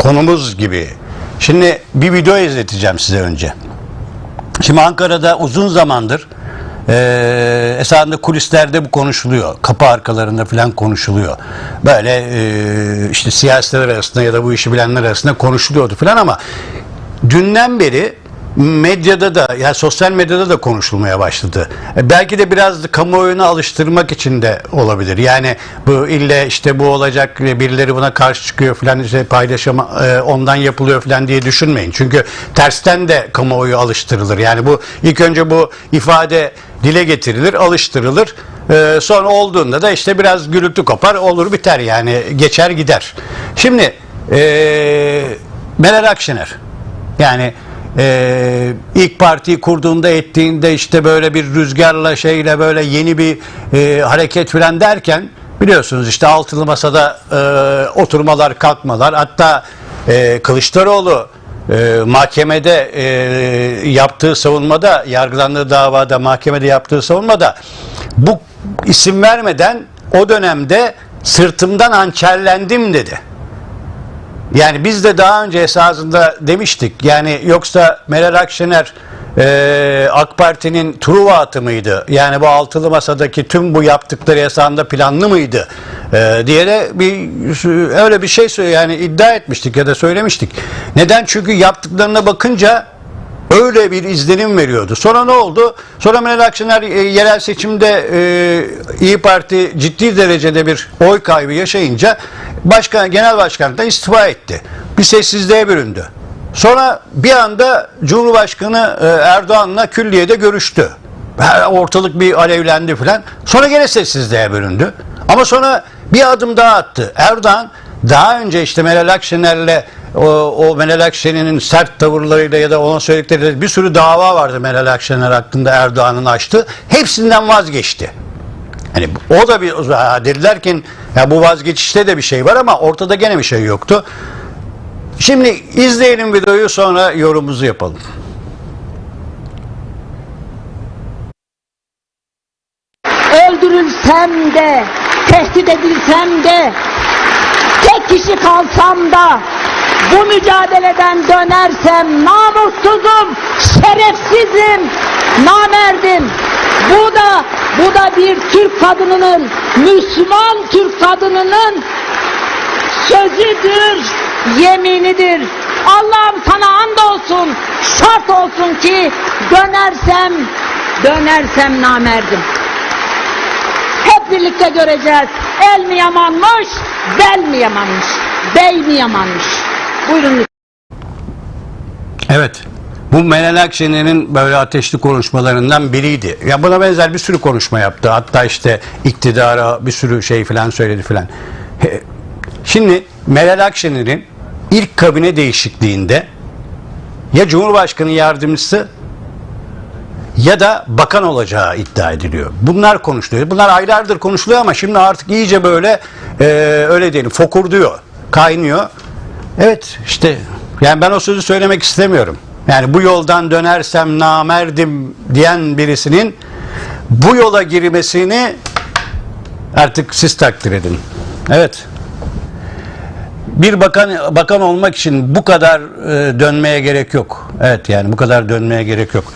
konumuz gibi. Şimdi bir video izleteceğim size önce. Şimdi Ankara'da uzun zamandır e, esasında kulislerde bu konuşuluyor. Kapı arkalarında falan konuşuluyor. Böyle e, işte siyasiler arasında ya da bu işi bilenler arasında konuşuluyordu falan ama dünden beri medyada da yani sosyal medyada da konuşulmaya başladı. E, belki de biraz da kamuoyuna alıştırmak için de olabilir. Yani bu ille işte bu olacak ve birileri buna karşı çıkıyor falan işte paylaşım e, ondan yapılıyor falan diye düşünmeyin. Çünkü tersten de kamuoyu alıştırılır. Yani bu ilk önce bu ifade dile getirilir, alıştırılır. E, sonra olduğunda da işte biraz gürültü kopar, olur biter yani geçer gider. Şimdi e, Meral Akşener yani e, ilk partiyi kurduğunda ettiğinde işte böyle bir rüzgarla şeyle böyle yeni bir e, hareket falan derken biliyorsunuz işte altılı masada e, oturmalar kalkmalar hatta e, Kılıçdaroğlu e, mahkemede e, yaptığı savunmada yargılandığı davada mahkemede yaptığı savunmada bu isim vermeden o dönemde sırtımdan hançerlendim dedi. Yani biz de daha önce esasında demiştik. Yani yoksa Meral Akşener e, AK Parti'nin Truva atı mıydı? Yani bu altılı masadaki tüm bu yaptıkları esasında planlı mıydı? E, diye de bir öyle bir şey yani iddia etmiştik ya da söylemiştik. Neden? Çünkü yaptıklarına bakınca öyle bir izlenim veriyordu. Sonra ne oldu? Sonra Meral Akşener e, yerel seçimde e, İyi Parti ciddi derecede bir oy kaybı yaşayınca başkan genel başkanlıktan istifa etti. Bir sessizliğe büründü. Sonra bir anda Cumhurbaşkanı e, Erdoğan'la külliyede görüştü. Ortalık bir alevlendi falan. Sonra gene sessizliğe büründü. Ama sonra bir adım daha attı. Erdoğan daha önce işte Meral Akşener'le o, o Meral Akşener'in sert tavırlarıyla ya da ona söyledikleriyle bir sürü dava vardı Meral Akşener hakkında Erdoğan'ın açtı. Hepsinden vazgeçti. Hani o da bir dediler ki ya bu vazgeçişte de bir şey var ama ortada gene bir şey yoktu. Şimdi izleyelim videoyu sonra yorumumuzu yapalım. öldürülsem de, tehdit edilsem de, tek kişi kalsam da, bu mücadeleden dönersem namussuzum, şerefsizim, namerdim. Bu da, bu da bir Türk kadınının, Müslüman Türk kadınının sözüdür, yeminidir. Allah'ım sana andolsun, şart olsun ki dönersem, dönersem namerdim. Hep birlikte göreceğiz. El mi yamanmış, bel mi yamanmış, bey mi yamanmış. Buyurun Evet. Bu Meral Akşener'in böyle ateşli konuşmalarından biriydi. Ya buna benzer bir sürü konuşma yaptı. Hatta işte iktidara bir sürü şey falan söyledi falan. Şimdi Meral Akşener'in ilk kabine değişikliğinde ya Cumhurbaşkanı yardımcısı ya da bakan olacağı iddia ediliyor. Bunlar konuşuluyor. Bunlar aylardır konuşuluyor ama şimdi artık iyice böyle e, öyle diyelim fokurduyor, kaynıyor. Evet işte yani ben o sözü söylemek istemiyorum. Yani bu yoldan dönersem namerdim diyen birisinin bu yola girmesini artık siz takdir edin. Evet. Bir bakan bakan olmak için bu kadar e, dönmeye gerek yok. Evet yani bu kadar dönmeye gerek yok.